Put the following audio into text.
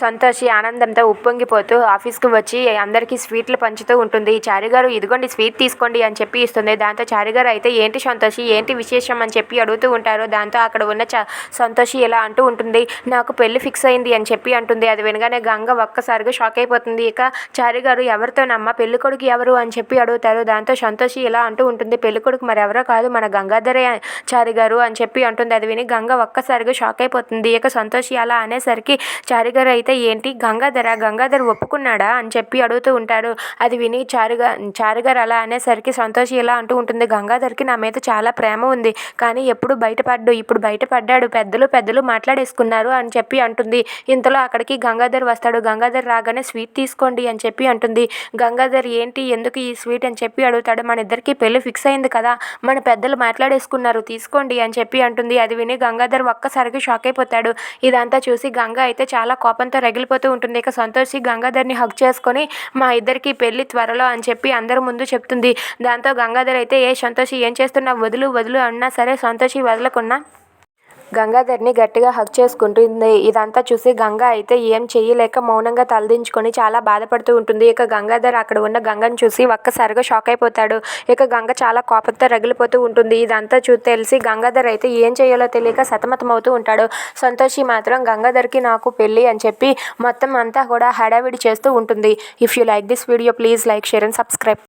సంతోషి ఆనందంతో ఉప్పొంగిపోతూ ఆఫీస్కి వచ్చి అందరికీ స్వీట్లు పంచుతూ ఉంటుంది. చారిగారు ఇదిగోండి స్వీట్ తీసుకోండి అని చెప్పి ఇస్తుంది. దాంతో చారిగారు అయితే ఏంటి సంతోషి? ఏంటి విశేషం? అని చెప్పి అడుగుతూ ఉంటారు. దాంతో అక్కడ ఉన్న చ సంతోషి ఇలా అంటూ ఉంటుంది. నాకు పెళ్ళి ఫిక్స్ అయింది అని చెప్పి అంటుంది. అది వినగానే గంగ ఒక్కసారిగా షాక్ అయిపోతుంది. ఇక చారిగారు ఎవరితోనమ్మా? పెళ్ళి కొడుకు ఎవరు? అని చెప్పి అడుగుతారు. దాంతో సంతోషి ఇలా అంటూ ఉంటుంది. పెళ్ళి కొడుకు మరి ఎవరో కాదు మన గంగాధరే చారిగారు అని చెప్పి అంటుంది. అది విని గంగ ఒక్కసారిగా షాక్ అయిపోతుంది. ఇక సంతోషి అలా అనేసరికి చారిగారు అయితే అయితే ఏంటి? గంగాధర గంగాధర్ ఒప్పుకున్నాడా? అని చెప్పి అడుగుతూ ఉంటాడు. అది విని చారుగా చారుగారు అలా అనేసరికి సంతోషి ఇలా అంటూ ఉంటుంది. గంగాధర్కి నా మీద చాలా ప్రేమ ఉంది. కానీ ఎప్పుడు బయటపడ్డు? ఇప్పుడు బయటపడ్డాడు. పెద్దలు పెద్దలు మాట్లాడేసుకున్నారు అని చెప్పి అంటుంది. ఇంతలో అక్కడికి గంగాధర్ వస్తాడు. గంగాధర్ రాగానే స్వీట్ తీసుకోండి అని చెప్పి అంటుంది. గంగాధర్ ఏంటి? ఎందుకు ఈ స్వీట్? అని చెప్పి అడుగుతాడు. మన ఇద్దరికి పెళ్ళి ఫిక్స్ అయింది కదా. మన పెద్దలు మాట్లాడేసుకున్నారు. తీసుకోండి అని చెప్పి అంటుంది. అది విని గంగాధర్ ఒక్కసారికి షాక్ అయిపోతాడు. ఇదంతా చూసి గంగా అయితే చాలా కోపంతో రగిలిపోతూ ఉంటుంది. ఇక సంతోషి గంగాధర్ని హక్ చేసుకొని మా ఇద్దరికి పెళ్ళి త్వరలో అని చెప్పి అందరి ముందు చెప్తుంది. దాంతో గంగాధర్ అయితే ఏ సంతోషి ఏం చేస్తున్నావు? వదులు వదులు అన్నా సరే సంతోషి వదలకున్నా గంగాధర్ని గట్టిగా హక్ చేసుకుంటుంది. ఇదంతా చూసి గంగ అయితే ఏం చెయ్యలేక మౌనంగా తలదించుకొని చాలా బాధపడుతూ ఉంటుంది. ఇక గంగాధర్ అక్కడ ఉన్న గంగను చూసి ఒక్కసారిగా షాక్ అయిపోతాడు. ఇక గంగ చాలా కోపంతో రగిలిపోతూ ఉంటుంది. ఇదంతా చూ తెలిసి గంగాధర్ అయితే ఏం చేయాలో తెలియక సతమతమవుతూ ఉంటాడు. సంతోషి మాత్రం గంగాధర్కి నాకు పెళ్ళి అని చెప్పి మొత్తం అంతా కూడా హడావిడి చేస్తూ ఉంటుంది. If you like this video please like share and subscribe